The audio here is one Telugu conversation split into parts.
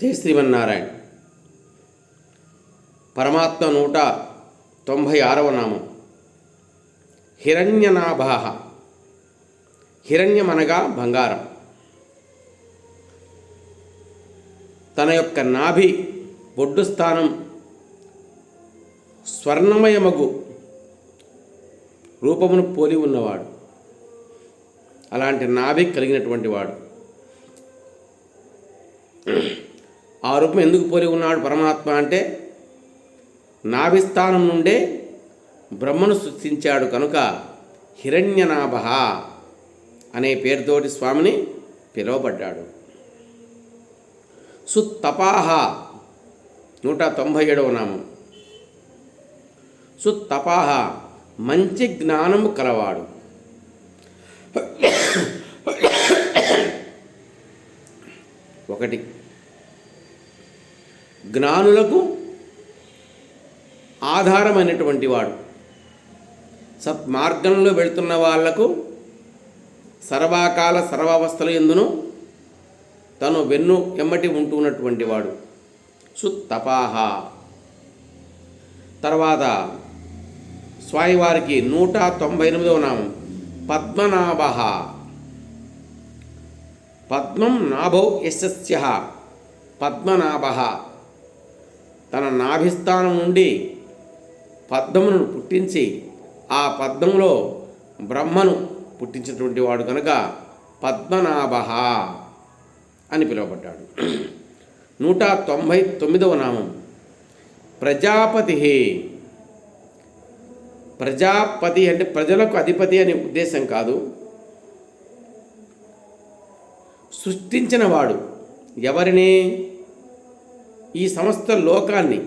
జై శ్రీమన్నారాయణ. పరమాత్మ నూట తొంభై ఆరవ నామం. హిరణ్యనాభాహ. హిరణ్యమనగా బంగారం. తన యొక్క నాభి బొడ్డు స్థానం స్వర్ణమయమగు రూపమును పోలి ఉన్నవాడు. అలాంటి నాభి కలిగినటువంటి వాడు. ఆ రూపం ఎందుకు పోలి ఉన్నాడు పరమాత్మ అంటే నాభిస్థానం నుండే బ్రహ్మను సృష్టించాడు కనుక హిరణ్యనాభ అనే పేరుతోటి స్వామిని పిలువబడ్డాడు. సుత్తపాహ నూట తొంభై ఏడవ నామం. సుత్తపాహ మంచి జ్ఞానము కలవాడు. ఒకటి జ్ఞానులకు ఆధారమైనటువంటి వాడు. సత్మార్గంలో వెళుతున్న వాళ్ళకు సర్వాకాల సర్వావస్థల ఎందును తను వెన్ను ఎమ్మటి ఉంటున్నటువంటి వాడు. సుత్తపాహ. తర్వాత స్వామివారికి నూట తొంభై ఎనిమిదవ నామం పద్మనాభ. పద్మం నాభౌ యశస్య. పద్మనాభ. తన నాభిస్థానం నుండి పద్మమును పుట్టించి ఆ పద్మంలో బ్రహ్మను పుట్టించినటువంటి వాడు కనుక పద్మనాభ అని పిలువబడ్డాడు. నూట తొంభై తొమ్మిదవ నామం. ప్రజాపతి ప్రజాపతి అంటే ప్రజలకు అధిపతి అనే ఉద్దేశం కాదు. సృష్టించినవాడు ఎవరిని? ఈ సమస్త లోకాన్ని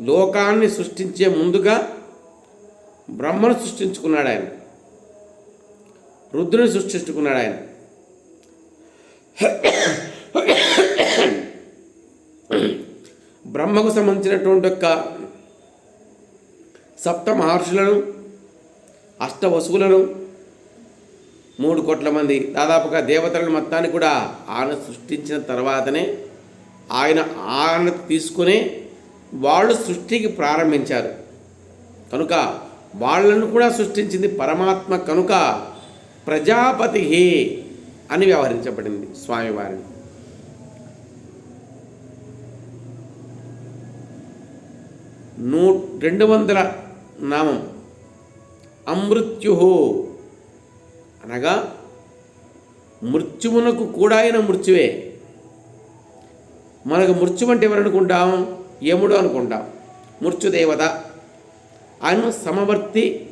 లోకాన్ని సృష్టించే ముందుగా బ్రహ్మను సృష్టించుకున్నాడు ఆయన. రుద్రుని సృష్టించుకున్నాడు ఆయన. బ్రహ్మకు సంబంధించినటువంటి యొక్క సప్త మహర్షులను అష్ట వసువులను మూడు కోట్ల మంది దాదాపుగా దేవతలను మొత్తాన్ని కూడా ఆయన సృష్టించిన తర్వాతనే ఆయన ఆయన తీసుకుని వాళ్ళు సృష్టికి ప్రారంభించారు. కనుక వాళ్ళను కూడా సృష్టించింది పరమాత్మ కనుక ప్రజాపతి అని వ్యవహరించబడింది స్వామివారిని. నూ రెండు వందల నామం అమృత్యు అనగా మృత్యువునకు కూడా అయిన మృత్యువే. మనకు మృత్యు అంటే ఎవరనుకుంటాం యముడు అనుకుంటాం. మృత్యుదేవత ఆయన సమవర్తి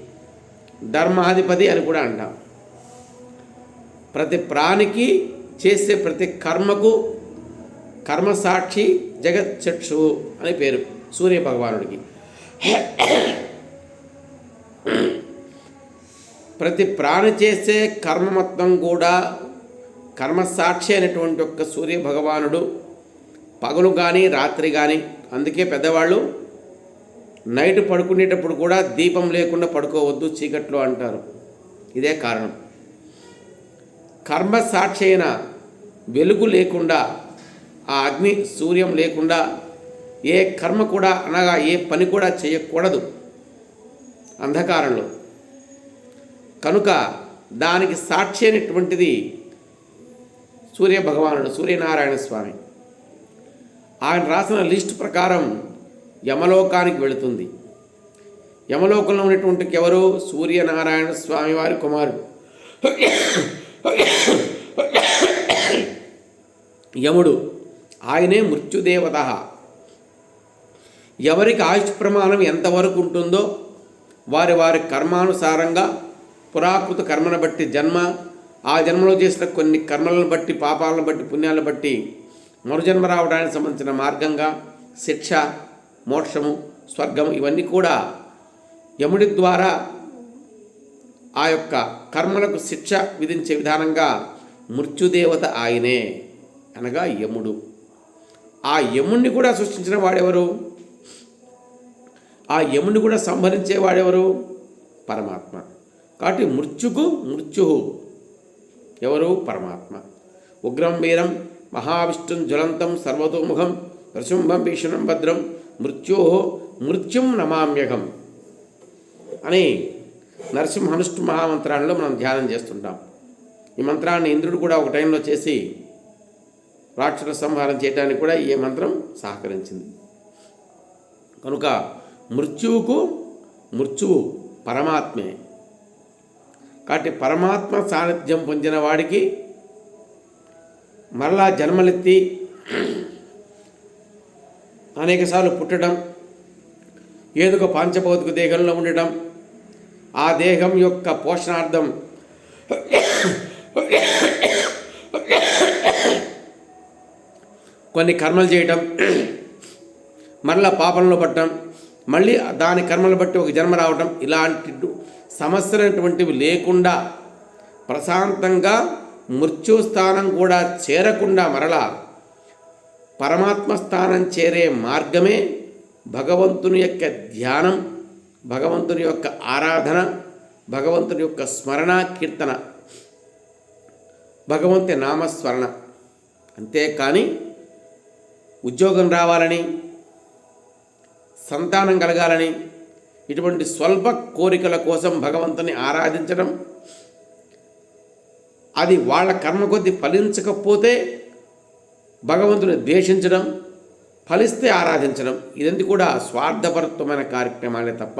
ధర్మాధిపతి అని కూడా అంటాం. ప్రతి ప్రాణికి చేసే ప్రతి కర్మకు కర్మసాక్షి జగచ్చక్షు అని పేరు సూర్య భగవానుడికి. ప్రతి ప్రాణి చేసే కర్మ మొత్తం కూడా కర్మసాక్షి అయినటువంటి యొక్క సూర్య భగవానుడు పగలు కానీ రాత్రి కానీ అందుకే పెద్దవాళ్ళు నైట్ పడుకునేటప్పుడు కూడా దీపం లేకుండా పడుకోవద్దు చీకట్లో అంటారు. ఇదే కారణం. కర్మ సాక్షి అయిన వెలుగు లేకుండా ఆ అగ్ని సూర్యం లేకుండా ఏ కర్మ కూడా అనగా ఏ పని కూడా చేయకూడదు. అంధకారంలో. కనుక దానికి సాక్షి అయినటువంటిది సూర్య భగవానుడు సూర్యనారాయణ స్వామి. ఆయన రాసిన లిస్ట్ ప్రకారం యమలోకానికి వెళుతుంది. యమలోకంలో ఉన్నటువంటి ఎవరు? సూర్యనారాయణ స్వామివారి కుమారుడు. యముడు. ఆయనే మృత్యుదేవత. ఎవరికి ఆయుష్ ప్రమాణం ఎంతవరకు ఉంటుందో వారి వారి కర్మానుసారంగా పురాకృత కర్మను బట్టి జన్మ ఆ జన్మలో చేసిన కొన్ని కర్మలను బట్టి పాపాలను బట్టి పుణ్యాలను బట్టి మరుజన్మ రావడానికి సంబంధించిన మార్గంగా శిక్ష మోక్షము స్వర్గం ఇవన్నీ కూడా యముడి ద్వారా ఆ యొక్క కర్మలకు శిక్ష విధించే విధానంగా మృత్యుదేవత ఆయనే అనగా యముడు. ఆ యముణ్ణి కూడా సృష్టించిన వాడెవరు? ఆ యముని కూడా సంహరించే వాడెవరు? పరమాత్మ. కాబట్టి మృత్యుకు మృత్యు ఎవరు? పరమాత్మ. ఉగ్రం వీరం మహావిష్ణుం జ్వలంతం సర్వతోముఖం నృసింహం భీషణం భద్రం మృత్యో మృత్యుం నమామ్యహం అని నరసింహనుష్ఠు మహామంత్రాలలో మనం ధ్యానం చేస్తుంటాం. ఈ మంత్రాన్ని ఇంద్రుడు కూడా ఒక టైంలో చేసి రాక్షస సంహారం చేయడానికి కూడా ఈ మంత్రం సహకరించింది. కనుక మృత్యువుకు మృత్యువు పరమాత్మే. కాబట్టి పరమాత్మ సాన్నిధ్యం పొందిన వాడికి మరలా జన్మలెత్తి అనేకసార్లు పుట్టడం ఏదొక ఒక పాంచభౌతిక దేహంలో ఉండటం ఆ దేహం యొక్క పోషణార్థం కొన్ని కర్మలు చేయటం మరలా పాపంలో పట్టడం మళ్ళీ దాని కర్మలు బట్టి ఒక జన్మ రావటం ఇలాంటి సమస్యలటువంటివి లేకుండా ప్రశాంతంగా మృత్యు స్థానం కూడా చేరకుండా మరలా పరమాత్మ స్థానం చేరే మార్గమే భగవంతుని యొక్క ధ్యానం భగవంతుని యొక్క ఆరాధన భగవంతుని యొక్క స్మరణ కీర్తన. భగవంతుని నామస్మరణ. అంతేకాని ఉద్యోగం రావాలని సంతానం కలగాలని ఇటువంటి స్వల్ప కోరికల కోసం భగవంతుని ఆరాధించడం అది వాళ్ళ కర్మ కొద్దీ ఫలించకపోతే భగవంతుని ద్వేషించడం ఫలిస్తే ఆరాధించడం ఇదంతా కూడా స్వార్థపరత్వమైన కార్యక్రమాలే తప్ప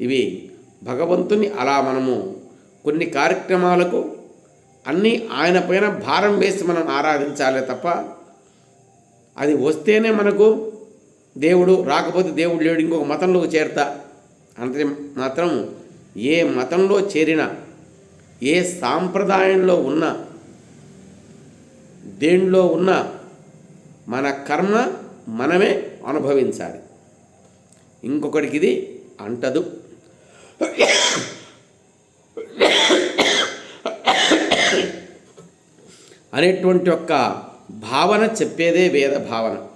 ఇవి భగవంతుని అలా మనము కొన్ని కార్యక్రమాలకు అన్నీ ఆయన పైన భారం వేసి మనం ఆరాధించాలే తప్ప అది వస్తేనే మనకు దేవుడు రాకపోతే దేవుడు లేడు ఇంకొక మతంలోకి చేరతా. అంతే మాత్రం ఏ మతంలో చేరినా ఏ సాంప్రదాయంలో ఉన్నా దేనిలో ఉన్న మన కర్మ మనమే అనుభవించాలి. ఇంకొకటికి ఇది అంటదు. అనేటువంటి ఒక భావన చెప్పేదే వేద భావన.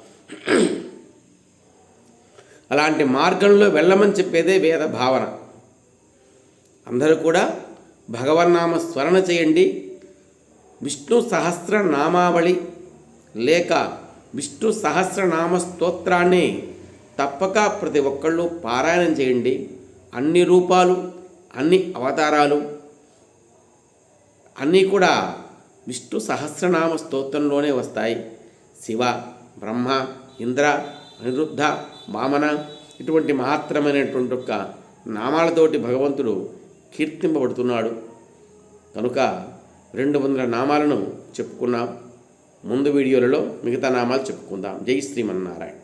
అలాంటి మార్గంలో వెళ్ళమని చెప్పేదే వేద భావన. అందరూ కూడా భగవన్నామ స్మరణ చేయండి. విష్ణు సహస్ర నామావళి లేక విష్ణు సహస్రనామ స్తోత్రాన్ని తప్పక ప్రతి ఒక్కళ్ళు పారాయణం చేయండి. అన్ని రూపాలు అన్ని అవతారాలు అన్నీ కూడా విష్ణు సహస్రనామ స్తోత్రంలోనే వస్తాయి. శివ బ్రహ్మ ఇంద్ర అనిరుద్ధ వామన ఇటువంటి మహత్తరమైనటువంటి ఒక నామాలతోటి భగవంతుడు కీర్తింపబడుతున్నాడు. కనుక రెండు వందల నామాలను చెప్పుకున్నాం. ముందు వీడియోలలో మిగతా నామాలు చెప్పుకుందాం. జై శ్రీమన్నారాయణ.